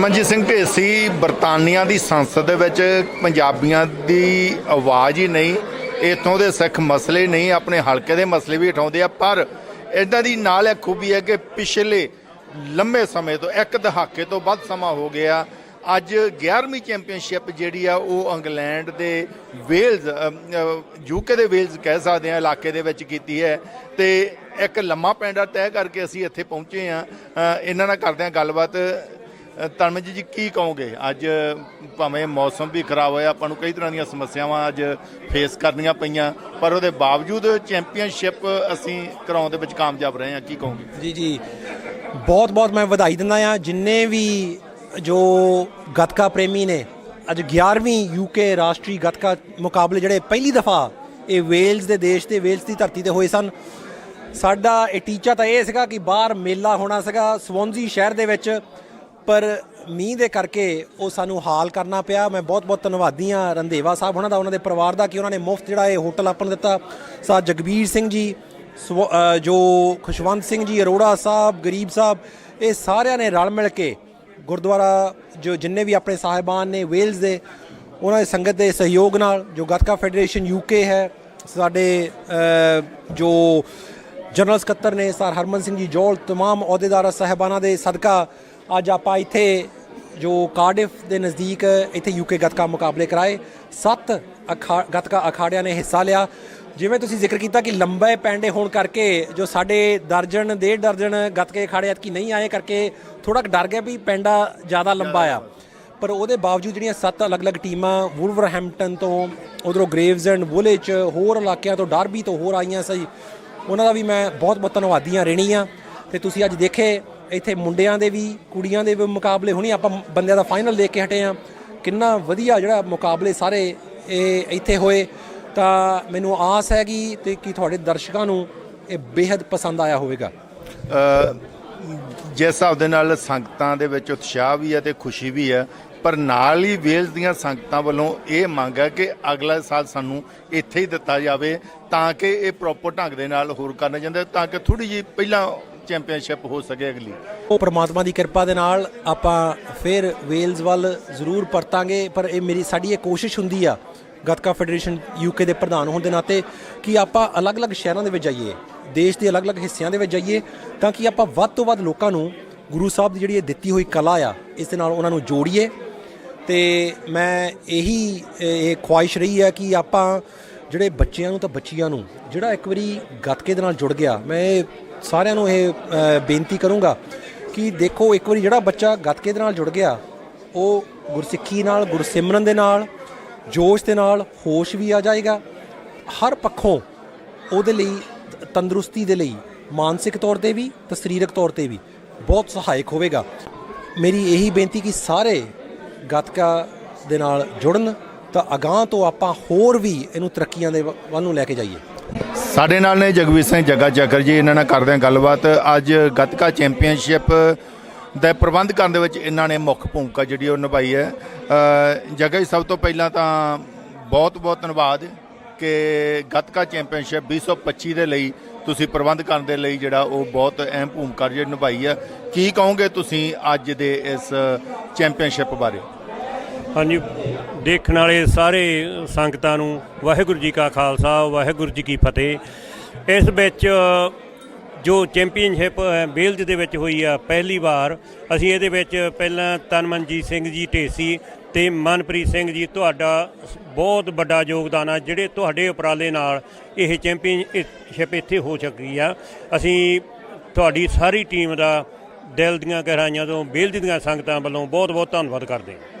ਤਨਮਨਜੀਤ ਸਿੰਘ ਢੇਸੀ ਬਰਤਾਨੀਆ ਦੀ ਸੰਸਦ ਦੇ ਵਿੱਚ ਪੰਜਾਬੀਆਂ ਦੀ ਆਵਾਜ਼ ਹੀ ਨਹੀਂ, ਇਥੋਂ ਦੇ ਸਿੱਖ ਮਸਲੇ ਨਹੀਂ, ਆਪਣੇ ਹਲਕੇ ਦੇ ਮਸਲੇ ਵੀ ਉਠਾਉਂਦੇ ਆ, ਪਰ ਇਦਾਂ ਦੀ ਨਾਲ ਇਹ ਖੂਬੀ ਹੈ ਕਿ ਪਿਛਲੇ ਲੰਮੇ ਸਮੇਂ ਤੋਂ, ਇੱਕ ਦਹਾਕੇ ਤੋਂ ਵੱਧ ਸਮਾਂ ਹੋ ਗਿਆ, ਅੱਜ 11ਵੀਂ ਚੈਂਪੀਅਨਸ਼ਿਪ ਜਿਹੜੀ ਆ, ਉਹ ਇੰਗਲੈਂਡ ਦੇ ਵੇਲਜ਼ ਯੂਕੇ ਦੇ ਵੇਲਜ਼ ਕਹਿ ਸਕਦੇ ਆ, ਇਲਾਕੇ ਦੇ ਵਿੱਚ ਕੀਤੀ ਹੈ, ਤੇ ਇੱਕ ਲੰਮਾ ਪੈਂਡਾ ਤੈਅ ਕਰਕੇ ਅਸੀਂ ਇੱਥੇ ਪਹੁੰਚੇ ਆ ਇਹਨਾਂ ਨਾਲ ਕਰਦੇ ਆ ਗੱਲਬਾਤ। ਅ, ਤਨਮਨਜੀਤ ਜੀ ਕੀ ਕਹੋਗੇ? ਅੱਜ ਭਾਵੇਂ ਮੌਸਮ ਵੀ ਖਰਾਬ ਹੋਇਆ ਆਪਾਂ ਨੂੰ ਕਈ ਤਰ੍ਹਾਂ ਦੀਆਂ ਸਮੱਸਿਆਵਾਂ ਅੱਜ ਫੇਸ ਕਰਨੀਆਂ ਪਈਆਂ ਪਰ ਉਹਦੇ ਬਾਵਜੂਦ ਚੈਂਪੀਅਨਸ਼ਿਪ ਅਸੀਂ ਕਰਾਉਣ ਦੇ ਵਿੱਚ ਕਾਮਯਾਬ ਰਹੇ ਹਾਂ ਕੀ ਕਹੋਗੇ? ਜੀ ਜੀ। ਬਹੁਤ ਬਹੁਤ ਮੈਂ ਵਧਾਈ ਦਿੰਦਾ ਆ ਜਿੰਨੇ ਵੀ ਜੋ ਗੱਤਕਾ ਪ੍ਰੇਮੀ ਨੇ ਅੱਜ 11ਵੀਂ ਯੂਕੇ ਰਾਸ਼ਟਰੀ ਗੱਤਕਾ ਮੁਕਾਬਲੇ ਜਿਹੜੇ ਪਹਿਲੀ ਦਫਾ ਇਹ ਵੇਲਜ਼ ਦੇ ਦੇਸ਼ ਤੇ ਵੇਲਜ਼ ਦੀ ਧਰਤੀ ਤੇ ਹੋਏ ਸਨ। ਸਾਡਾ ਇਹ ਟੀਚਾ ਤਾਂ ਇਹ ਸੀਗਾ ਕਿ ਬਾਹਰ ਮੇਲਾ ਹੋਣਾ ਸੀਗਾ। ਸਵੌਂਜ਼ੀ ਸ਼ਹਿਰ ਦੇ ਵਿੱਚ ਪਰ ਮੀਂਹ ਦੇ ਕਰਕੇ ਉਹ ਸਾਨੂੰ ਹਾਲ ਕਰਨਾ ਪਿਆ ਮੈਂ ਬਹੁਤ ਬਹੁਤ ਧੰਨਵਾਦੀ ਹਾਂ ਰੰਧੇਵਾ ਸਾਹਿਬ ਉਹਨਾਂ ਦਾ ਉਹਨਾਂ ਦੇ ਪਰਿਵਾਰ ਦਾ ਕਿ ਉਹਨਾਂ ਨੇ ਮੁਫਤ ਜਿਹੜਾ ਇਹ ਹੋਟਲ ਆਪਾਂ ਨੂੰ ਦਿੱਤਾ ਸਾ ਜਗਬੀਰ ਸਿੰਘ ਜੀ ਸਵ- ਅ, ਜੋ ਖੁਸ਼ਵੰਤ ਸਿੰਘ ਜੀ ਅਰੋੜਾ ਸਾਹਿਬ ਗਰੀਬ ਸਾਹਿਬ ਇਹ ਸਾਰਿਆਂ ਨੇ ਰਲ ਮਿਲ ਕੇ ਗੁਰਦੁਆਰਾ ਜੋ ਜਿੰਨੇ ਵੀ ਆਪਣੇ ਸਾਹਿਬਾਨ ਨੇ ਵੇਲਜ਼ ਦੇ ਉਹਨਾਂ ਦੀ ਸੰਗਤ ਦੇ ਸਹਿਯੋਗ ਨਾਲ ਜੋ ਗੱਤਕਾ ਫੈਡਰੇਸ਼ਨ ਯੂਕੇ ਹੈ ਸਾਡੇ ਅ, ਜੋ ਜਨਰਲ ਸਕੱਤਰ ਨੇ ਸਰ ਹਰਮਨ ਸਿੰਘ ਜੀ ਜੋਲ तमाम ਅਹੁਦੇਦਾਰਾਂ ਸਾਹਿਬਾਨਾਂ ਦੇ ਸਦਕਾ ਅੱਜ ਆਪਾਂ ਇੱਥੇ ਜੋ ਕਾਰਡਿਫ ਦੇ ਨਜ਼ਦੀਕ ਇੱਥੇ ਯੂਕੇ ਗੱਤਕਾ ਮੁਕਾਬਲੇ ਕਰਾਏ। ਸੱਤ ਅਖਾ, ਗੱਤਕਾ ਅਖਾੜਿਆਂ ਨੇ ਹਿੱਸਾ ਲਿਆ। ਜਿਵੇਂ ਤੁਸੀਂ ਜ਼ਿਕਰ ਕੀਤਾ ਕਿ ਲੰਬੇ ਪੈਂਡੇ ਹੋਣ ਕਰਕੇ ਜੋ ਸਾਡੇ ਦਰਜਨ, ਡੇਢ ਦਰਜਨ ਗੱਤਕੇ ਅਖਾੜੇ ਕੀ ਨਹੀਂ ਆਏ ਕਰਕੇ ਥੋੜਾ ਡਰ ਗਿਆ ਵੀ ਪੈਂਡਾ ਜ਼ਿਆਦਾ ਲੰਬਾ ਆ। ਪਰ ਉਹਦੇ ਬਾਵਜੂਦ ਜਿਹੜੀਆਂ ਸੱਤ ਅਲੱਗ-ਅਲੱਗ ਟੀਮਾਂ ਵੁਲਵਰਹੈਂਪਟਨ ਤੋਂ, ਉਧਰੋਂ ਗ੍ਰੇਵਜ਼ ਵੁਲੇ 'ਚ ਹੋਰ ਇਲਾਕਿਆਂ ਤੋਂ ਡਾਰਬੀ ਤੋਂ ਹੋਰ ਆਈਆਂ ਸਹੀ, ਉਹਨਾਂ ਦਾ ਵੀ ਮੈਂ ਬਹੁਤ-ਬਹੁਤ ਧੰਨਵਾਦੀ ਹਾਂ ਰਹਿਣੀ ਆ ਤੇ ਤੁਸੀਂ ਅੱਜ ਦੇਖੇ ਇੱਥੇ ਮੁੰਡਿਆਂ ਦੇ ਵੀ, ਕੁੜੀਆਂ ਦੇ ਵੀ ਮੁਕਾਬਲੇ ਹੋਣੀ, ਆਪਾਂ ਬੰਦਿਆਂ ਦਾ ਫਾਈਨਲ ਦੇਖ ਕੇ ਹਟੇ ਆ ਕਿੰਨਾ ਵਧੀਆ ਜਿਹੜਾ ਮੁਕਾਬਲੇ ਸਾਰੇ ਇਹ ਇੱਥੇ ਹੋਏ। ਤਾਂ ਮੈਨੂੰ ਆਸ ਹੈਗੀ ਤੇ ਕਿ ਤੁਹਾਡੇ ਦਰਸ਼ਕਾਂ ਨੂੰ ਇਹ ਬੇहद ਪਸੰਦ ਆਇਆ ਹੋਵੇਗਾ। ਜਿਸ ਹਿਸਾਬ ਦੇ ਨਾਲ ਸੰਗਤਾਂ ਦੇ ਵਿੱਚ ਉਤਸ਼ਾਹ ਵੀ ਹੈ ਤੇ ਖੁਸ਼ੀ ਵੀ ਹੈ, ਪਰ ਨਾਲ ਹੀ ਵੇਲਜ਼ ਦੀਆਂ ਸੰਗਤਾਂ ਵੱਲੋਂ ਇਹ ਮੰਗ ਹੈ ਕਿ ਅਗਲਾ ਸਾਲ ਸਾਨੂੰ ਇੱਥੇ ਹੀ ਦਿੱਤਾ ਜਾਵੇ ਤਾਂ ਕਿ ਇਹ ਪ੍ਰੋਪਰ ਢੰਗ ਦੇ ਨਾਲ ਹੋਰ ਕਰਨਾ ਜਾਂਦਾ ਤਾਂ ਕਿ ਥੋੜੀ ਜਿਹੀ ਪਹਿਲਾਂ ਚੈਂਪੀਅਨਸ਼ਿਪ ਹੋ ਸਕੇ ਅਗਲੀ। ਉਹ ਪ੍ਰਮਾਤਮਾ ਦੀ ਕਿਰਪਾ ਦੇ ਨਾਲ ਆਪਾਂ ਫਿਰ ਵੇਲਜ਼ ਵੱਲ ਜ਼ਰੂਰ ਪਰਤਾਂਗੇ, ਪਰ ਇਹ ਮੇਰੀ, ਸਾਡੀ ਇਹ ਕੋਸ਼ਿਸ਼ ਹੁੰਦੀ ਆ ਗੱਤਕਾ ਫੈਡਰੇਸ਼ਨ ਯੂਕੇ ਦੇ ਪ੍ਰਧਾਨ ਹੋਣ ਦੇ ਨਾਤੇ ਕਿ ਆਪਾਂ ਅਲੱਗ-ਅਲੱਗ ਸ਼ਹਿਰਾਂ ਦੇ ਵਿੱਚ ਜਾਈਏ, ਦੇਸ਼ ਦੇ ਅਲੱਗ-ਅਲੱਗ ਹਿੱਸਿਆਂ ਦੇ ਵਿੱਚ ਜਾਈਏ, ਤਾਂ ਕਿ ਆਪਾਂ ਵੱਧ ਤੋਂ ਵੱਧ ਲੋਕਾਂ ਨੂੰ ਗੁਰੂ ਸਾਹਿਬ ਦੀ ਜਿਹੜੀ ਇਹ ਦਿੱਤੀ ਹੋਈ ਕਲਾ ਆ, ਇਸ ਦੇ ਨਾਲ ਉਹਨਾਂ ਨੂੰ ਜੋੜੀਏ। ਤੇ ਮੈਂ ਇਹੀ, ਇਹ ਖੁਆਇਸ਼ ਰਹੀ ਹੈ ਕਿ ਆਪਾਂ ਜਿਹੜੇ ਬੱਚਿਆਂ ਨੂੰ ਤਾਂ ਬੱਚੀਆਂ ਨੂੰ, ਜਿਹੜਾ ਇੱਕ ਵਾਰੀ ਗੱਤਕੇ ਦੇ ਨਾਲ ਜੁੜ ਗਿਆ, ਮੈਂ ਇਹ ਸਾਰਿਆਂ ਨੂੰ ਇਹ ਬੇਨਤੀ ਕਰੂੰਗਾ ਕਿ ਦੇਖੋ, ਇੱਕ ਵਾਰੀ ਜਿਹੜਾ ਬੱਚਾ ਗੱਤਕੇ ਦੇ ਨਾਲ ਜੁੜ ਗਿਆ, ਉਹ ਗੁਰਸਿੱਖੀ ਨਾਲ, ਗੁਰਸਿਮਰਨ ਦੇ ਨਾਲ, ਜੋਸ਼ ਦੇ ਨਾਲ ਹੋਸ਼ ਵੀ ਆ ਜਾਏਗਾ। ਹਰ ਪੱਖੋਂ ਉਹਦੇ ਲਈ, ਤੰਦਰੁਸਤੀ ਦੇ ਲਈ, ਮਾਨਸਿਕ ਤੌਰ ਤੇ ਵੀ ਤੇ ਸਰੀਰਕ ਤੌਰ ਤੇ ਵੀ ਬਹੁਤ ਸਹਾਇਕ ਹੋਵੇਗਾ। ਮੇਰੀ ਇਹੀ ਬੇਨਤੀ ਕਿ ਸਾਰੇ ਗੱਤਕਾ ਦੇ ਨਾਲ ਜੁੜਨ ਤਾਂ ਅਗਾਹ ਤੋਂ ਆਪਾਂ ਹੋਰ ਵੀ ਇਹਨੂੰ ਤਰੱਕੀਆਂ ਦੇ ਵੱਲ ਨੂੰ ਲੈ ਕੇ ਜਾਈਏ। ਸਾਡੇ ਨਾਲ ਨੇ ਜਗਵੀਰ ਸਿੰਘ ਜੱਗਾ ਚੱਕਰ ਜੀ ਇਹਨਾਂ ਨਾਲ ਕਰਦੇ ਹਾਂ ਗੱਲਬਾਤ। ਅੱਜ ਗੱਤਕਾ ਚੈਂਪੀਅਨਸ਼ਿਪ ਦਾ ਪ੍ਰਬੰਧ ਕਰਨ ਦੇ ਵਿੱਚ ਇਹਨਾਂ ਨੇ ਮੁੱਖ ਭੂਮਿਕਾ ਜਿਹੜੀ ਉਹ ਨਿਭਾਈ ਹੈ। ਅ, ਜੱਗਾ ਜੀ ਸਭ ਤੋਂ ਪਹਿਲਾਂ ਤਾਂ ਬਹੁਤ ਬਹੁਤ ਧੰਨਵਾਦ ਕਿ ਗੱਤਕਾ ਚੈਂਪੀਅਨਸ਼ਿਪ 2025 ਦੇ ਲਈ ਤੁਸੀਂ ਪ੍ਰਬੰਧ ਕਰਨ ਦੇ ਲਈ ਜਿਹੜਾ ਉਹ ਬਹੁਤ ਅਹਿਮ ਭੂਮਿਕਾ ਜਿਹੜੀ ਨਿਭਾਈ ਹੈ। ਕੀ ਕਹੋਗੇ ਤੁਸੀਂ ਅੱਜ ਦੇ ਇਸ ਚੈਂਪੀਅਨਸ਼ਿਪ ਬਾਰੇ? ਹਾਂਜੀ, ਦੇਖਣ ਵਾਲੇ ਸਾਰੇ ਸੰਗਤਾਂ ਨੂੰ ਵਾਹਿਗੁਰੂ ਜੀ ਕਾ ਖਾਲਸਾ, ਵਾਹਿਗੁਰੂ ਜੀ ਕੀ ਫਤਿਹ। ਇਸ ਵਿੱਚ ਜੋ ਚੈਂਪੀਅਨਸ਼ਿਪ ਬੇਲਜ ਦੇ ਵਿੱਚ ਹੋਈ ਆ ਪਹਿਲੀ ਵਾਰ, ਅਸੀਂ ਇਹਦੇ ਵਿੱਚ ਪਹਿਲਾਂ ਤਨਮਨਜੀਤ ਸਿੰਘ ਜੀ ਢੇਸੀ ਤੇ ਮਨਪ੍ਰੀਤ ਸਿੰਘ ਜੀ, ਤੁਹਾਡਾ ਬਹੁਤ ਵੱਡਾ ਯੋਗਦਾਨ ਆ, ਜਿਹੜੇ ਤੁਹਾਡੇ ਉਪਰਾਲੇ ਨਾਲ ਇਹ ਚੈਂਪੀਅਨਸ਼ਿਪ ਇੱਥੇ ਹੋ ਸਕੀ ਆ। ਅਸੀਂ ਤੁਹਾਡੀ ਸਾਰੀ ਟੀਮ ਦਾ ਦਿਲ ਦੀਆਂ ਗਹਿਰਾਈਆਂ ਤੋਂ, ਬੇਲਜ ਦੀਆਂ ਸੰਗਤਾਂ ਵੱਲੋਂ ਬਹੁਤ ਬਹੁਤ ਧੰਨਵਾਦ ਕਰਦੇ ਹਾਂ।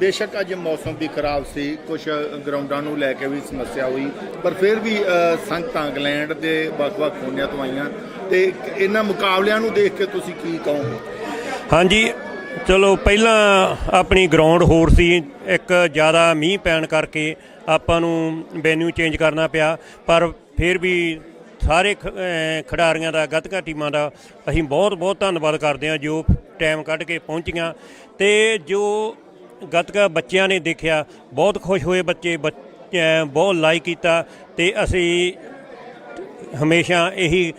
ਬੇਸ਼ੱਕ ਅੱਜ ਮੌਸਮ ਵੀ ਖਰਾਬ ਸੀ ਕੁਝ ਗਰਾਊਂਡਾਂ ਨੂੰ ਲੈ ਕੇ ਵੀ ਸਮੱਸਿਆ ਹੋਈ, ਪਰ ਫਿਰ ਵੀ ਸੰਗਤਾਂ ਇੰਗਲੈਂਡ ਦੇ ਵੱਖ-ਵੱਖ ਕੋਨਿਆਂ ਤੋਂ ਆਈਆਂ ਤੇ ਇਹਨਾਂ ਮੁਕਾਬਲਿਆਂ ਨੂੰ ਦੇਖ ਕੇ ਤੁਸੀਂ ਕੀ ਕਹੋਗੇ? ਹਾਂਜੀ, ਚਲੋ ਪਹਿਲਾਂ ਆਪਣੀ ਗਰਾਊਂਡ ਹੋਰ ਸੀ, ਇੱਕ ਜ਼ਿਆਦਾ ਮੀਂਹ ਪੈਣ ਕਰਕੇ ਆਪਾਂ ਨੂੰ ਵੈਨਿਊ ਚੇਂਜ ਕਰਨਾ ਪਿਆ, ਪਰ ਫਿਰ ਵੀ ਸਾਰੇ ਖਿਡਾਰੀਆਂ ਦਾ, ਗੱਤਕਾ ਟੀਮਾਂ ਦਾ ਅਸੀਂ ਬਹੁਤ ਬਹੁਤ ਧੰਨਵਾਦ ਕਰਦੇ ਹਾਂ ਜੋ ਟਾਈਮ ਕੱਢ ਕੇ ਪਹੁੰਚੀਆਂ। ਤੇ ਜੋ ਗੱਤਕਾ ਬੱਚਿਆਂ ਨੇ ਦੇਖਿਆ, ਬਹੁਤ ਖੁਸ਼ ਹੋਏ ਬੱਚੇ ਬੱਚ- ਬਹੁਤ ਲਾਈਕ ਕੀਤਾ ਤੇ ਅਸੀਂ ਹਮੇਸ਼ਾ ਇਹੀ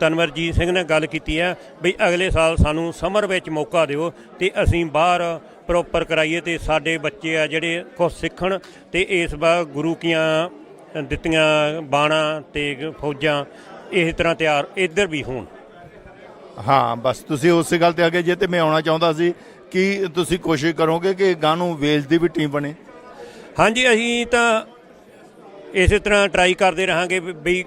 ਤਨਵਰਜੀਤ ਸਿੰਘ ਨੇ ਗੱਲ ਕੀਤੀ ਹੈ ਵੀ ਅਗਲੇ ਸਾਲ ਸਾਨੂੰ ਸਮਰ ਵਿੱਚ ਮੌਕਾ ਦਿਓ ਤੇ ਅਸੀਂ ਬਾਹਰ ਪ੍ਰੋਪਰ ਕਰਾਈਏ ਤੇ ਸਾਡੇ ਬੱਚੇ ਆ ਜਿਹੜੇ ਕੁਝ ਸਿੱਖਣ ਤੇ ਇਸ ਵਾਰ ਗੁਰੂ ਕੀਆਂ ਦਿੱਤੀਆਂ ਬਾਣਾ ਤੇ ਫੌਜਾਂ ਇਸ ਤਰ੍ਹਾਂ ਤਿਆਰ ਇੱਧਰ ਵੀ ਹੋਣ। ਹਾਂ, ਬਸ ਤੁਸੀਂ ਉਸੇ ਗੱਲ ਤੇ ਅੱਗੇ ਜੇ ਤੇ ਮੈਂ ਆਉਣਾ ਚਾਹੁੰਦਾ ਸੀ ਕੀ ਤੁਸੀਂ ਕੋਸ਼ਿਸ਼ ਕਰੋਗੇ ਕਿ ਗਾਂ ਨੂੰ ਵੇਲਜ਼ ਦੀ ਵੀ ਟੀਮ ਬਣੇ? ਹਾਂਜੀ, ਅਸੀਂ ਤਾਂ ਇਸੇ ਤਰ੍ਹਾਂ ਟਰਾਈ ਕਰਦੇ ਰਹਾਂਗੇ ਵੀ-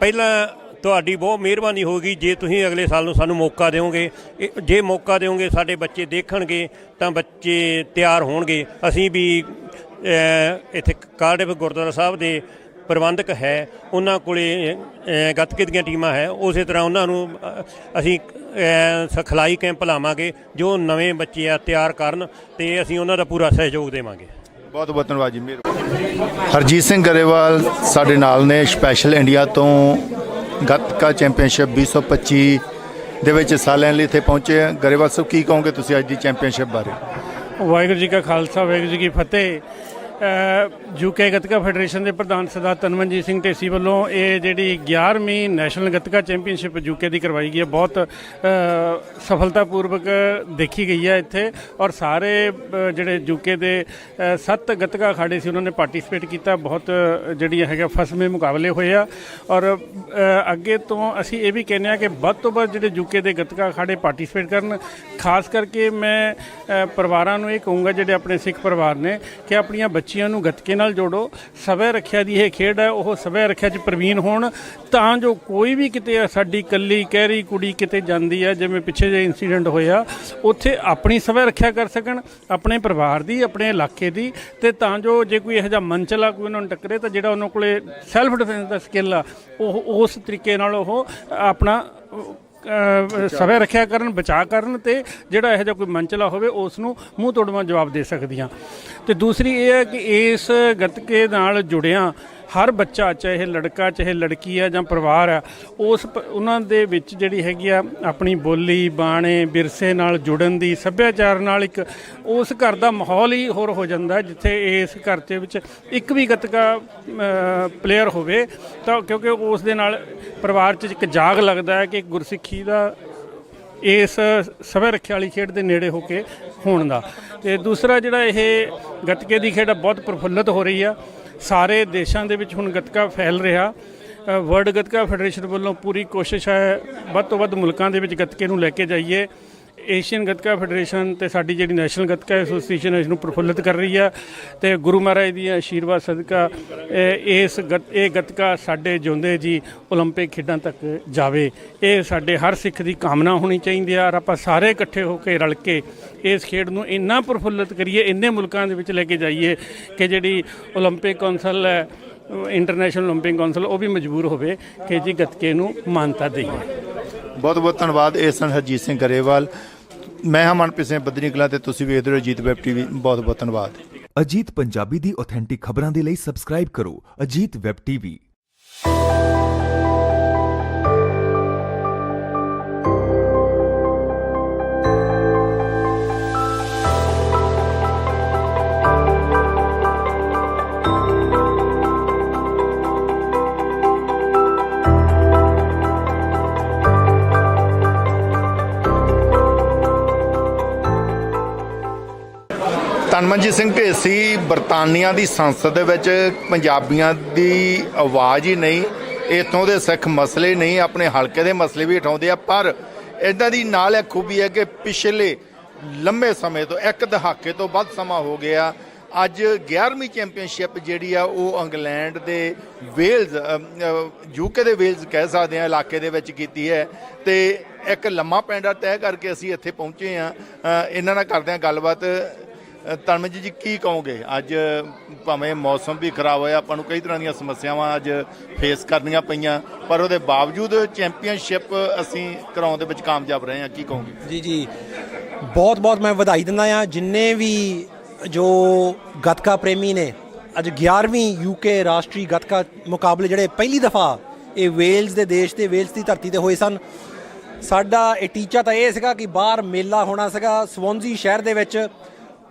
ਪਹਿਲਾਂ ਤੁਹਾਡੀ ਬਹੁਤ ਮਿਹਰਬਾਨੀ ਹੋਗੀ ਜੇ ਤੁਸੀਂ ਅਗਲੇ ਸਾਲ ਨੂੰ ਸਾਨੂੰ ਮੌਕਾ ਦਿਓਗੇ। ਜੇ ਮੌਕਾ ਦਿਓਗੇ, ਸਾਡੇ ਬੱਚੇ ਦੇਖਣਗੇ, ਤਾਂ ਬੱਚੇ ਤਿਆਰ ਹੋਣਗੇ। ਅਸੀਂ ਵੀ ਇੱਥੇ ਕਾਰਡਿਫ ਗੁਰਦੁਆਰਾ ਸਾਹਿਬ ਦੇ ਪ੍ਰਬੰਧਕ ਹੈ ਉਹਨਾਂ ਕੋਲੇ ਗੱਤਕੇ ਦੀਆਂ ਟੀਮਾਂ ਹੈ ਉਸੇ ਤਰ੍ਹਾਂ ਉਹਨਾਂ ਨੂੰ ਅਸੀਂ ਸਿਖਲਾਈ ਕੈਂਪ ਲਾਵਾਂਗੇ ਜੋ ਨਵੇਂ ਬੱਚੇ ਆ ਤਿਆਰ ਕਰਨ ਤੇ ਅਸੀਂ ਉਹਨਾਂ ਦਾ ਪੂਰਾ ਸਹਿਯੋਗ ਦੇਵਾਂਗੇ। ਬਹੁਤ ਬਹੁਤ ਧੰਨਵਾਦ ਜੀ ਮਿਹਰਬਾਨੀ ਹਰਜੀਤ ਸਿੰਘ ਗਰੇਵਾਲ ਸਾਡੇ ਨਾਲ ਨੇ ਸਪੈਸ਼ਲ ਇੰਡੀਆ ਤੋਂ ਗੱਤਕਾ ਚੈਂਪੀਅਨਸ਼ਿਪ 2025 ਦੇ ਵਿੱਚ ਹਿੱਸਾ ਲੈਣ ਲਈ ਇੱਥੇ ਪਹੁੰਚੇ ਆ। ਗਰੇਵਾਲ ਸਾਹਿਬ ਕੀ ਕਹੋਗੇ ਤੁਸੀਂ ਅੱਜ ਦੀ ਚੈਂਪੀਅਨਸ਼ਿਪ ਬਾਰੇ? ਵਾਹਿਗੁਰੂ ਜੀ ਕਾ ਖਾਲਸਾ ਵਾਹਿਗੁਰੂ ਜੀ ਕੀ ਫਤਿਹ। ਯੂਕੇ ਗੱਤਕਾ ਫੈਡਰੇਸ਼ਨ ਦੇ ਪ੍ਰਧਾਨ ਸਰਦਾਰ ਤਨਵਨਜੀਤ ਸਿੰਘ ਢੇਸੀ ਵੱਲੋਂ ਇਹ ਜਿਹੜੀ 11ਵੀਂ ਨੈਸ਼ਨਲ ਗੱਤਕਾ ਚੈਂਪੀਅਨਸ਼ਿਪ ਯੂਕੇ ਦੀ ਕਰਵਾਈ ਗਈ ਹੈ। ਬਹੁਤ ਅ, ਸਫਲਤਾਪੂਰਵਕ ਦੇਖੀ ਗਈ ਹੈ ਇੱਥੇ ਔਰ ਸਾਰੇ ਜਿਹੜੇ ਯੂਕੇ ਦੇ ਸੱਤ ਗੱਤਕਾ ਅਖਾੜੇ ਸੀ ਉਹਨਾਂ ਨੇ ਪਾਰਟਿਸਿਪੇਟ ਕੀਤਾ। ਬਹੁਤ ਅ, ਜਿਹੜੀ ਹੈਗਾ ਫਸਵੇਂ ਮੁਕਾਬਲੇ ਹੋਏ ਆ। ਔਰ ਅੱਗੇ ਤੋਂ ਅਸੀਂ ਇਹ ਵੀ ਕਹਿੰਦੇ ਆ ਕਿ ਵੱਧ ਤੋਂ ਵੱਧ ਜਿਹੜੇ ਯੂਕੇ ਦੇ ਗੱਤਕਾ ਅਖਾੜੇ ਪਾਰਟਿਸਿਪੇਟ ਕਰਨ। ਖਾਸ ਕਰਕੇ ਮੈਂ ਪਰਿਵਾਰਾਂ ਨੂੰ ਇਹ ਕਹੂੰਗਾ ਜਿਹੜੇ ਆਪਣੇ ਸਿੱਖ ਪਰਿਵਾਰ ਨੇ ਕਿ ਆਪਣੀਆਂ ਬੱਚਿਆਂ ਨੂੰ ਗੱਤਕੇ ਨਾਲ ਜੋੜੋ। ਸਵੈ ਰੱਖਿਆ ਦੀ ਇਹ ਖੇਡ ਹੈ, ਉਹ ਸਵੈ ਰੱਖਿਆ 'ਚ ਪ੍ਰਵੀਨ ਹੋਣ, ਤਾਂ ਜੋ ਕੋਈ ਵੀ ਕਿਤੇ ਸਾਡੀ ਕੱਲੀ ਕਹਿਰੀ ਕੁੜੀ ਕਿਤੇ ਜਾਂਦੀ ਹੈ, ਜਿਵੇਂ ਪਿੱਛੇ ਜੇ ਇਨਸੀਡੈਂਟ ਹੋਇਆ, ਉੱਥੇ ਆਪਣੀ ਸਵੈ ਰੱਖਿਆ ਕਰ ਸਕਣ, ਆਪਣੇ ਪਰਿਵਾਰ ਦੀ, ਆਪਣੇ ਇਲਾਕੇ ਦੀ, ਤੇ ਤਾਂ ਜੋ ਜੇ ਕੋਈ ਇਹੋ ਜਿਹਾ ਮੰਚਲਾ ਕੋਈ ਉਹਨਾਂ ਨੂੰ ਟੱਕਰੇ, ਤਾਂ ਜਿਹੜਾ ਉਹਨਾਂ ਕੋਲੇ ਸੈਲਫ ਡਿਫੈਂਸ ਦਾ ਸਕਿੱਲ ਆ, ਉਹ ਉਸ ਤਰੀਕੇ ਨਾਲ ਉਹ ਆਪਣਾ ਸਵੈ ਰੱਖਿਆ ਕਰਨ ਬਚਾ ਕਰਨ ਤੇ ਜਿਹੜਾ ਇਹੋ ਜਿਹਾ ਕੋਈ ਮੰਚਲਾ ਹੋਵੇ ਉਸ ਨੂੰ ਮੂੰਹ ਤੋੜਵਾਂ ਜਵਾਬ ਦੇ ਸਕਦੀਆਂ। ਤੇ ਦੂਸਰੀ ਇਹ ਹੈ ਕਿ ਇਸ ਗੱਤਕੇ ਨਾਲ ਜੁੜਿਆਂ ਹਰ ਬੱਚਾ ਚਾਹੇ ਲੜਕਾ ਚਾਹੇ ਲੜਕੀ ਆ ਜਾਂ ਪਰਿਵਾਰ ਆ ਉਸ ਪ- ਉਹਨਾਂ ਦੇ ਵਿੱਚ ਜਿਹੜੀ ਹੈਗੀ ਆ ਆਪਣੀ ਬੋਲੀ ਬਾਣੇ ਵਿਰਸੇ ਨਾਲ ਜੁੜਨ ਦੀ ਸੱਭਿਆਚਾਰ ਨਾਲ ਇੱਕ ਉਸ ਘਰ ਦਾ ਮਾਹੌਲ ਹੀ ਹੋਰ ਹੋ ਜਾਂਦਾ ਜਿੱਥੇ ਇਸ ਘਰ ਦੇ ਵਿੱਚ ਇੱਕ ਵੀ ਗੱਤਕਾ ਪਲੇਅਰ ਹੋਵੇ ਤਾਂ ਕਿਉਂਕਿ ਉਸ ਦੇ ਨਾਲ ਪਰਿਵਾਰ 'ਚ ਇੱਕ ਜਾਗ ਲੱਗਦਾ ਹੈ ਕਿ ਗੁਰਸਿੱਖੀ ਦਾ ਇਸ ਸਵੈ ਰੱਖਿਆ ਵਾਲੀ ਖੇਡ ਦੇ ਨੇੜੇ ਹੋ ਕੇ ਹੋਣ ਦਾ। ਤੇ ਦੂਸਰਾ ਜਿਹੜਾ ਇਹ ਗੱਤਕੇ ਦੀ ਖੇਡ ਆ, ਬਹੁਤ ਪ੍ਰਫੁੱਲਤ ਹੋ ਰਹੀ ਆ। ਸਾਰੇ ਦੇਸ਼ਾਂ ਦੇ ਵਿੱਚ ਹੁਣ ਗੱਤਕਾ ਫੈਲ ਰਿਹਾ। ਵਰਲਡ ਗੱਤਕਾ ਫੈਡਰੇਸ਼ਨ ਵੱਲੋਂ ਪੂਰੀ ਕੋਸ਼ਿਸ਼ ਹੈ, ਵੱਧ ਤੋਂ ਵੱਧ ਮੁਲਕਾਂ ਦੇ ਵਿੱਚ ਗੱਤਕੇ ਨੂੰ ਲੈ ਕੇ ਜਾਈਏ। ਏਸ਼ੀਅਨ ਗੱਤਕਾ ਫੈਡਰੇਸ਼ਨ ਤੇ ਸਾਡੀ ਜਿਹੜੀ ਨੈਸ਼ਨਲ ਗੱਤਕਾ ਐਸੋਸੀਏਸ਼ਨ ਹੈ ਇਸ ਨੂੰ ਪ੍ਰਫੁੱਲਿਤ ਕਰ ਰਹੀ ਹੈ ਤੇ ਗੁਰੂ ਮਹਾਰਾਜ ਦੀ ਆਸ਼ੀਰਵਾਦ ਸਦਕਾ ਇਹ- ਇਸ ਗੱਤ- ਇਹ ਗੱਤਕਾ ਸਾਡੇ ਜਿਉਂਦੇ ਜੀ 올림픽 ਖੇਡਾਂ ਤੱਕ ਜਾਵੇ ਇਹ ਸਾਡੇ ਹਰ ਸਿੱਖ ਦੀ ਕਾਮਨਾ ਹੋਣੀ ਚਾਹੀਦੀ ਹੈ ਔਰ ਆਪਾਂ ਸਾਰੇ ਇਕੱਠੇ ਹੋ ਕੇ ਰਲ ਕੇ ਇਸ ਖੇਡ ਨੂੰ ਇੰਨਾ ਪ੍ਰਫੁੱਲਿਤ ਕਰੀਏ ਇੰਨੇ ਮੁਲਕਾਂ ਦੇ ਵਿੱਚ ਲੈ ਕੇ ਜਾਈਏ ਕਿ ਜਿਹੜੀ 올림픽 ਕੌਂਸਲ ਹੈ ਇੰਟਰਨੈਸ਼ਨਲ 올림픽 ਕੌਂਸਲ ਉਹ ਵੀ ਮਜਬੂਰ ਹੋਵੇ ਕਿ ਜੀ ਗੱਤਕੇ ਨੂੰ ਮਾਨਤਾ ਦੇਈਏ ਬਹੁਤ ਬਹੁਤ ਧੰਨਵਾਦ ਇਹ ਸਨ ਹਰਜੀਤ ਸਿੰਘ ਗਰੇਵਾਲ ਮੈਂ ਹਾਂ ਮਨਪ੍ਰੀਤ ਸਿੰਘ ਬੱਦਰੀ ਕਲਾ ਤੇ ਤੁਸੀਂ ਵੇਖਦੇ ਰਹੋ ਜੀਤ ਵੈਬ ਟੀਵੀ। ਬਹੁਤ ਬਹੁਤ ਧੰਨਵਾਦ। ਅਜੀਤ ਪੰਜਾਬੀ ਦੀ ਆਥੈਂਟਿਕ ਖਬਰਾਂ ਦੇ ਲਈ ਸਬਸਕ੍ਰਾਈਬ ਕਰੋ ਅਜੀਤ ਵੈਬ ਟੀਵੀ। ਤਨਮਨਜੀਤ ਸਿੰਘ ਢੇਸੀ ਬਰਤਾਨੀਆ ਦੀ ਸੰਸਦ ਦੇ ਵਿੱਚ ਪੰਜਾਬੀਆਂ ਦੀ ਆਵਾਜ਼ ਹੀ ਨਹੀਂ, ਇੱਥੋਂ ਦੇ ਸਿੱਖ ਮਸਲੇ ਨਹੀਂ, ਆਪਣੇ ਹਲਕੇ ਦੇ ਮਸਲੇ ਵੀ ਉਠਾਉਂਦੇ ਆ, ਪਰ ਇਦਾਂ ਦੀ ਨਾਲ ਇਹ ਖੂਬੀ ਹੈ ਕਿ ਪਿਛਲੇ ਲੰਮੇ ਸਮੇਂ ਤੋਂ, ਇੱਕ ਦਹਾਕੇ ਤੋਂ ਵੱਧ ਸਮਾਂ ਹੋ ਗਿਆ, ਅੱਜ 11ਵੀਂ ਚੈਂਪੀਅਨਸ਼ਿਪ ਜਿਹੜੀ ਆ, ਉਹ ਇੰਗਲੈਂਡ ਦੇ ਵੇਲਜ਼ ਯੂਕੇ ਦੇ ਵੇਲਜ਼ ਕਹਿ ਸਕਦੇ ਆ, ਇਲਾਕੇ ਦੇ ਵਿੱਚ ਕੀਤੀ ਹੈ, ਤੇ ਇੱਕ ਲੰਮਾ ਪੈਂਡਾ ਤੈਅ ਕਰਕੇ ਅਸੀਂ ਇੱਥੇ ਪਹੁੰਚੇ ਆ ਇਹਨਾਂ ਨਾਲ ਕਰਦੇ ਆ ਗੱਲਬਾਤ। ਅ, ਤਨਮਨਜੀਤ ਜੀ ਕੀ ਕਹੋਗੇ? ਅੱਜ ਭਾਵੇਂ ਮੌਸਮ ਵੀ ਖਰਾਬ ਹੋਇਆ ਆਪਾਂ ਨੂੰ ਕਈ ਤਰ੍ਹਾਂ ਦੀਆਂ ਸਮੱਸਿਆਵਾਂ ਅੱਜ ਫੇਸ ਕਰਨੀਆਂ ਪਈਆਂ ਪਰ ਉਹਦੇ ਬਾਵਜੂਦ ਚੈਂਪੀਅਨਸ਼ਿਪ ਅਸੀਂ ਕਰਾਉਣ ਦੇ ਵਿੱਚ ਕਾਮਯਾਬ ਰਹੇ ਹਾਂ ਕੀ ਕਹੋਗੇ? ਜੀ ਜੀ। ਬਹੁਤ ਬਹੁਤ ਮੈਂ ਵਧਾਈ ਦਿੰਦਾ ਆ ਜਿੰਨੇ ਵੀ ਜੋ ਗੱਤਕਾ ਪ੍ਰੇਮੀ ਨੇ ਅੱਜ 11ਵੀਂ ਯੂਕੇ ਰਾਸ਼ਟਰੀ ਗੱਤਕਾ ਮੁਕਾਬਲੇ ਜਿਹੜੇ ਪਹਿਲੀ ਦਫਾ ਇਹ ਵੇਲਜ਼ ਦੇ ਦੇਸ਼ ਤੇ ਵੇਲਜ਼ ਦੀ ਧਰਤੀ ਤੇ ਹੋਏ ਸਨ ਸਾਡਾ ਇਹ ਟੀਚਾ ਤਾਂ ਇਹ ਸੀਗਾ ਕਿ ਬਾਹਰ ਮੇਲਾ ਹੋਣਾ ਸੀਗਾ। ਸਵੌਂਜ਼ੀ ਸ਼ਹਿਰ ਦੇ ਵਿੱਚ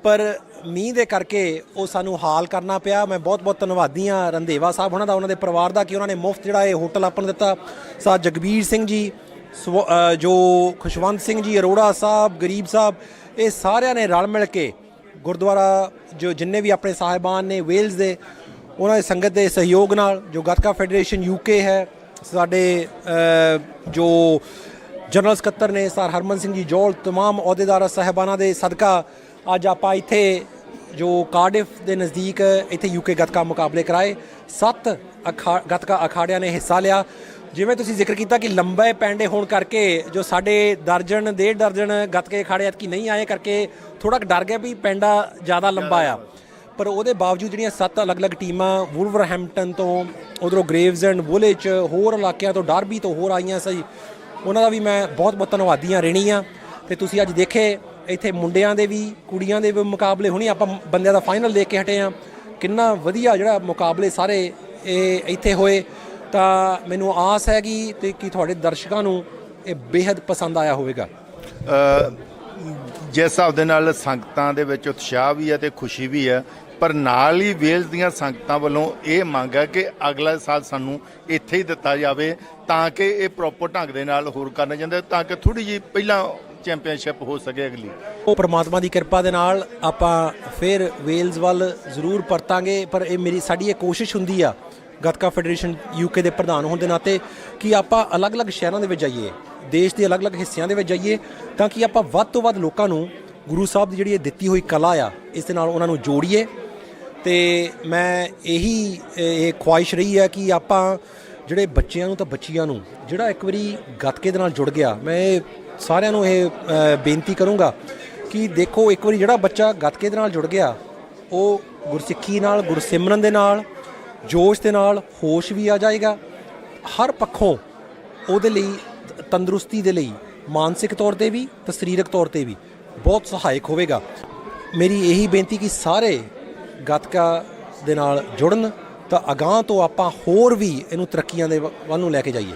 ਪਰ ਮੀਂਹ ਦੇ ਕਰਕੇ ਉਹ ਸਾਨੂੰ ਹਾਲ ਕਰਨਾ ਪਿਆ ਮੈਂ ਬਹੁਤ ਬਹੁਤ ਧੰਨਵਾਦੀ ਹਾਂ ਰੰਧੇਵਾ ਸਾਹਿਬ ਉਹਨਾਂ ਦਾ ਉਹਨਾਂ ਦੇ ਪਰਿਵਾਰ ਦਾ ਕਿ ਉਹਨਾਂ ਨੇ ਮੁਫਤ ਜਿਹੜਾ ਇਹ ਹੋਟਲ ਆਪਾਂ ਨੂੰ ਦਿੱਤਾ ਸਾ ਜਗਬੀਰ ਸਿੰਘ ਜੀ ਸਵ- ਅ, ਜੋ ਖੁਸ਼ਵੰਤ ਸਿੰਘ ਜੀ ਅਰੋੜਾ ਸਾਹਿਬ ਗਰੀਬ ਸਾਹਿਬ ਇਹ ਸਾਰਿਆਂ ਨੇ ਰਲ ਮਿਲ ਕੇ ਗੁਰਦੁਆਰਾ ਜੋ ਜਿੰਨੇ ਵੀ ਆਪਣੇ ਸਾਹਿਬਾਨ ਨੇ ਵੇਲਜ਼ ਦੇ ਉਹਨਾਂ ਦੀ ਸੰਗਤ ਦੇ ਸਹਿਯੋਗ ਨਾਲ ਜੋ ਗੱਤਕਾ ਫੈਡਰੇਸ਼ਨ ਯੂਕੇ ਹੈ ਸਾਡੇ ਅ, ਜੋ ਜਨਰਲ ਸਕੱਤਰ ਨੇ ਸਰ ਹਰਮਨ ਸਿੰਘ ਜੀ ਜੋਲ तमाम ਅਹੁਦੇਦਾਰਾਂ ਸਾਹਿਬਾਨਾਂ ਦੇ ਸਦਕਾ ਅੱਜ ਆਪਾਂ ਇੱਥੇ ਜੋ ਕਾਰਡਿਫ ਦੇ ਨਜ਼ਦੀਕ ਇੱਥੇ ਯੂਕੇ ਗੱਤਕਾ ਮੁਕਾਬਲੇ ਕਰਾਏ। ਸੱਤ ਅਖਾ, ਗੱਤਕਾ ਅਖਾੜਿਆਂ ਨੇ ਹਿੱਸਾ ਲਿਆ। ਜਿਵੇਂ ਤੁਸੀਂ ਜ਼ਿਕਰ ਕੀਤਾ ਕਿ ਲੰਬੇ ਪੈਂਡੇ ਹੋਣ ਕਰਕੇ ਜੋ ਸਾਡੇ ਦਰਜਨ, ਡੇਢ ਦਰਜਨ ਗੱਤਕੇ ਅਖਾੜੇ ਐਤਕੀ ਨਹੀਂ ਆਏ ਕਰਕੇ ਥੋੜਾ ਡਰ ਗਿਆ ਵੀ ਪੈਂਡਾ ਜ਼ਿਆਦਾ ਲੰਬਾ ਆ। ਪਰ ਉਹਦੇ ਬਾਵਜੂਦ ਜਿਹੜੀਆਂ ਸੱਤ ਅਲੱਗ-ਅਲੱਗ ਟੀਮਾਂ ਵੁਲਵਰਹੈਂਪਟਨ ਤੋਂ, ਉਧਰੋਂ ਗ੍ਰੇਵਜ਼ ਵੁਲੇ 'ਚ ਹੋਰ ਇਲਾਕਿਆਂ ਤੋਂ ਡਾਰਬੀ ਤੋਂ ਹੋਰ ਆਈਆਂ ਸਹੀ, ਉਹਨਾਂ ਦਾ ਵੀ ਮੈਂ ਬਹੁਤ-ਬਹੁਤ ਧੰਨਵਾਦੀ ਹਾਂ ਰਹਿਣੀ ਆ ਤੇ ਤੁਸੀਂ ਅੱਜ ਦੇਖੇ ਇੱਥੇ ਮੁੰਡਿਆਂ ਦੇ ਵੀ, ਕੁੜੀਆਂ ਦੇ ਵੀ ਮੁਕਾਬਲੇ ਹੋਣੀ, ਆਪਾਂ ਬੰਦਿਆਂ ਦਾ ਫਾਈਨਲ ਦੇਖ ਕੇ ਹਟੇ ਆ ਕਿੰਨਾ ਵਧੀਆ ਜਿਹੜਾ ਮੁਕਾਬਲੇ ਸਾਰੇ ਇਹ ਇੱਥੇ ਹੋਏ। ਤਾਂ ਮੈਨੂੰ ਆਸ ਹੈਗੀ ਤੇ ਕਿ ਤੁਹਾਡੇ ਦਰਸ਼ਕਾਂ ਨੂੰ ਇਹ ਬੇहद ਪਸੰਦ ਆਇਆ ਹੋਵੇਗਾ। ਜਿਸ ਹਿਸਾਬ ਦੇ ਨਾਲ ਸੰਗਤਾਂ ਦੇ ਵਿੱਚ ਉਤਸ਼ਾਹ ਵੀ ਹੈ ਤੇ ਖੁਸ਼ੀ ਵੀ ਹੈ, ਪਰ ਨਾਲ ਹੀ ਵੇਲਜ਼ ਦੀਆਂ ਸੰਗਤਾਂ ਵੱਲੋਂ ਇਹ ਮੰਗ ਹੈ ਕਿ ਅਗਲਾ ਸਾਲ ਸਾਨੂੰ ਇੱਥੇ ਹੀ ਦਿੱਤਾ ਜਾਵੇ ਤਾਂ ਕਿ ਇਹ ਪ੍ਰੋਪਰ ਢੰਗ ਦੇ ਨਾਲ ਹੋਰ ਕਰਨਾ ਜਾਂਦਾ ਤਾਂ ਕਿ ਥੋੜੀ ਜਿਹੀ ਪਹਿਲਾਂ ਚੈਂਪੀਅਨਸ਼ਿਪ ਹੋ ਸਕੇ ਅਗਲੀ। ਉਹ ਪ੍ਰਮਾਤਮਾ ਦੀ ਕਿਰਪਾ ਦੇ ਨਾਲ ਆਪਾਂ ਫਿਰ ਵੇਲਜ਼ ਵੱਲ ਜ਼ਰੂਰ ਪਰਤਾਂਗੇ, ਪਰ ਇਹ ਮੇਰੀ, ਸਾਡੀ ਇਹ ਕੋਸ਼ਿਸ਼ ਹੁੰਦੀ ਆ ਗੱਤਕਾ ਫੈਡਰੇਸ਼ਨ ਯੂਕੇ ਦੇ ਪ੍ਰਧਾਨ ਹੋਣ ਦੇ ਨਾਤੇ ਕਿ ਆਪਾਂ ਅਲੱਗ-ਅਲੱਗ ਸ਼ਹਿਰਾਂ ਦੇ ਵਿੱਚ ਜਾਈਏ, ਦੇਸ਼ ਦੇ ਅਲੱਗ-ਅਲੱਗ ਹਿੱਸਿਆਂ ਦੇ ਵਿੱਚ ਜਾਈਏ, ਤਾਂ ਕਿ ਆਪਾਂ ਵੱਧ ਤੋਂ ਵੱਧ ਲੋਕਾਂ ਨੂੰ ਗੁਰੂ ਸਾਹਿਬ ਦੀ ਜਿਹੜੀ ਇਹ ਦਿੱਤੀ ਹੋਈ ਕਲਾ ਆ, ਇਸ ਦੇ ਨਾਲ ਉਹਨਾਂ ਨੂੰ ਜੋੜੀਏ। ਤੇ ਮੈਂ ਇਹੀ, ਇਹ ਖੁਆਇਸ਼ ਰਹੀ ਹੈ ਕਿ ਆਪਾਂ ਜਿਹੜੇ ਬੱਚਿਆਂ ਨੂੰ ਤਾਂ ਬੱਚੀਆਂ ਨੂੰ, ਜਿਹੜਾ ਇੱਕ ਵਾਰੀ ਗੱਤਕੇ ਦੇ ਨਾਲ ਜੁੜ ਗਿਆ, ਮੈਂ ਇਹ ਸਾਰਿਆਂ ਨੂੰ ਇਹ ਬੇਨਤੀ ਕਰੂੰਗਾ ਕਿ ਦੇਖੋ, ਇੱਕ ਵਾਰੀ ਜਿਹੜਾ ਬੱਚਾ ਗੱਤਕੇ ਦੇ ਨਾਲ ਜੁੜ ਗਿਆ, ਉਹ ਗੁਰਸਿੱਖੀ ਨਾਲ, ਗੁਰਸਿਮਰਨ ਦੇ ਨਾਲ, ਜੋਸ਼ ਦੇ ਨਾਲ ਹੋਸ਼ ਵੀ ਆ ਜਾਏਗਾ। ਹਰ ਪੱਖੋਂ ਉਹਦੇ ਲਈ, ਤੰਦਰੁਸਤੀ ਦੇ ਲਈ, ਮਾਨਸਿਕ ਤੌਰ ਤੇ ਵੀ ਤੇ ਸਰੀਰਕ ਤੌਰ ਤੇ ਵੀ ਬਹੁਤ ਸਹਾਇਕ ਹੋਵੇਗਾ। ਮੇਰੀ ਇਹੀ ਬੇਨਤੀ ਕਿ ਸਾਰੇ ਗੱਤਕਾ ਦੇ ਨਾਲ ਜੁੜਨ ਤਾਂ ਅਗਾਹ ਤੋਂ ਆਪਾਂ ਹੋਰ ਵੀ ਇਹਨੂੰ ਤਰੱਕੀਆਂ ਦੇ ਵੱਲ ਨੂੰ ਲੈ ਕੇ ਜਾਈਏ।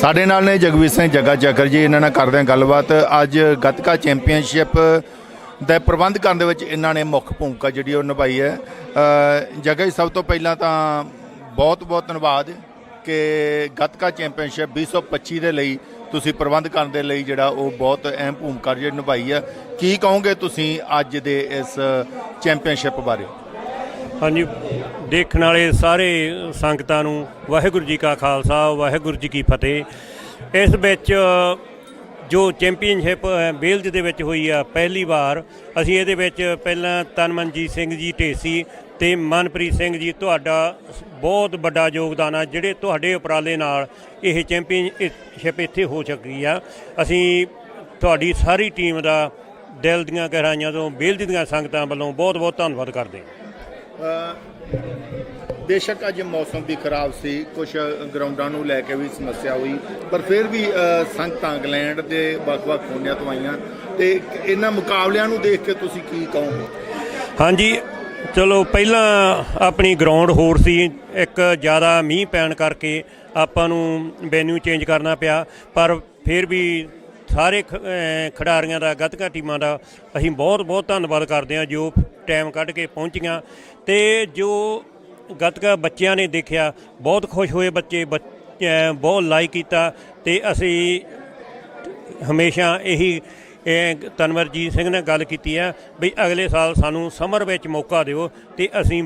ਸਾਡੇ ਨਾਲ ਨੇ ਜਗਵੀਰ ਸਿੰਘ ਜੱਗਾ ਚੱਕਰ ਜੀ ਇਹਨਾਂ ਨਾਲ ਕਰਦੇ ਹਾਂ ਗੱਲਬਾਤ। ਅੱਜ ਗੱਤਕਾ ਚੈਂਪੀਅਨਸ਼ਿਪ ਦਾ ਪ੍ਰਬੰਧ ਕਰਨ ਦੇ ਵਿੱਚ ਇਹਨਾਂ ਨੇ ਮੁੱਖ ਭੂਮਿਕਾ ਜਿਹੜੀ ਉਹ ਨਿਭਾਈ ਹੈ। ਅ, ਜੱਗਾ ਜੀ ਸਭ ਤੋਂ ਪਹਿਲਾਂ ਤਾਂ ਬਹੁਤ ਬਹੁਤ ਧੰਨਵਾਦ ਕਿ ਗੱਤਕਾ ਚੈਂਪੀਅਨਸ਼ਿਪ 2025 ਦੇ ਲਈ ਤੁਸੀਂ ਪ੍ਰਬੰਧ ਕਰਨ ਦੇ ਲਈ ਜਿਹੜਾ ਉਹ ਬਹੁਤ ਅਹਿਮ ਭੂਮਿਕਾ ਜਿਹੜੀ ਨਿਭਾਈ ਹੈ। ਕੀ ਕਹੋਗੇ ਤੁਸੀਂ ਅੱਜ ਦੇ ਇਸ ਚੈਂਪੀਅਨਸ਼ਿਪ ਬਾਰੇ? ਹਾਂਜੀ, ਦੇਖਣ ਵਾਲੇ ਸਾਰੇ ਸੰਗਤਾਂ ਨੂੰ ਵਾਹਿਗੁਰੂ ਜੀ ਕਾ ਖਾਲਸਾ, ਵਾਹਿਗੁਰੂ ਜੀ ਕੀ ਫਤਿਹ। ਇਸ ਵਿੱਚ ਜੋ ਚੈਂਪੀਅਨਸ਼ਿਪ ਬੇਲਜ ਦੇ ਵਿੱਚ ਹੋਈ ਆ ਪਹਿਲੀ ਵਾਰ, ਅਸੀਂ ਇਹਦੇ ਵਿੱਚ ਪਹਿਲਾਂ ਤਨਮਨਜੀਤ ਸਿੰਘ ਜੀ ਢੇਸੀ ਤੇ ਮਨਪ੍ਰੀਤ ਸਿੰਘ ਜੀ, ਤੁਹਾਡਾ ਬਹੁਤ ਵੱਡਾ ਯੋਗਦਾਨ ਆ, ਜਿਹੜੇ ਤੁਹਾਡੇ ਉਪਰਾਲੇ ਨਾਲ ਇਹ ਚੈਂਪੀਅਨਸ਼ਿਪ ਇੱਥੇ ਹੋ ਚੁੱਕੀ ਆ। ਅਸੀਂ ਤੁਹਾਡੀ ਸਾਰੀ ਟੀਮ ਦਾ ਦਿਲ ਦੀਆਂ ਗਹਿਰਾਈਆਂ ਤੋਂ, ਬੇਲਜ ਦੀਆਂ ਸੰਗਤਾਂ ਵੱਲੋਂ ਬਹੁਤ ਬਹੁਤ ਧੰਨਵਾਦ ਕਰਦੇ ਹਾਂ। ਬੇਸ਼ੱਕ ਅੱਜ ਮੌਸਮ ਵੀ ਖਰਾਬ ਸੀ ਕੁਝ ਗਰਾਊਂਡਾਂ ਨੂੰ ਲੈ ਕੇ ਵੀ ਸਮੱਸਿਆ ਹੋਈ, ਪਰ ਫਿਰ ਵੀ ਸੰਗਤਾਂ ਇੰਗਲੈਂਡ ਦੇ ਵੱਖ-ਵੱਖ ਕੋਨਿਆਂ ਤੋਂ ਆਈਆਂ, ਤੇ ਇਹਨਾਂ ਮੁਕਾਬਲਿਆਂ ਨੂੰ ਦੇਖ ਕੇ ਤੁਸੀਂ ਕੀ ਕਹੋਗੇ? ਹਾਂਜੀ, ਚਲੋ, ਪਹਿਲਾਂ ਆਪਣੀ ਗਰਾਊਂਡ ਹੋਰ ਸੀ, ਇੱਕ ਜ਼ਿਆਦਾ ਮੀਂਹ ਪੈਣ ਕਰਕੇ ਆਪਾਂ ਨੂੰ ਵੈਨਿਊ ਚੇਂਜ ਕਰਨਾ ਪਿਆ, ਪਰ ਫਿਰ ਵੀ ਸਾਰੇ ਖਿਡਾਰੀਆਂ ਦਾ, ਗੱਤਕਾ ਟੀਮਾਂ ਦਾ ਅਸੀਂ ਬਹੁਤ ਬਹੁਤ ਧੰਨਵਾਦ ਕਰਦੇ ਹਾਂ ਜੋ ਟਾਈਮ ਕੱਢ ਕੇ ਪਹੁੰਚੀਆਂ ਤੇ ਜੋ ਗੱਤਕਾ ਬੱਚਿਆਂ ਨੇ ਦੇਖਿਆ, ਬਹੁਤ ਖੁਸ਼ ਹੋਏ ਬੱਚੇ, ਬੱਚ- ਬਹੁਤ ਲਾਈਕ ਕੀਤਾ ਤੇ ਅਸੀਂ ਹਮੇਸ਼ਾ ਇਹੀ ਤਨਵਰਜੀਤ ਸਿੰਘ ਨੇ ਗੱਲ ਕੀਤੀ ਹੈ ਵੀ ਅਗਲੇ ਸਾਲ ਸਾਨੂੰ ਸਮਰ ਵਿੱਚ ਮੌਕਾ ਦਿਓ ਤੇ ਅਸੀਂ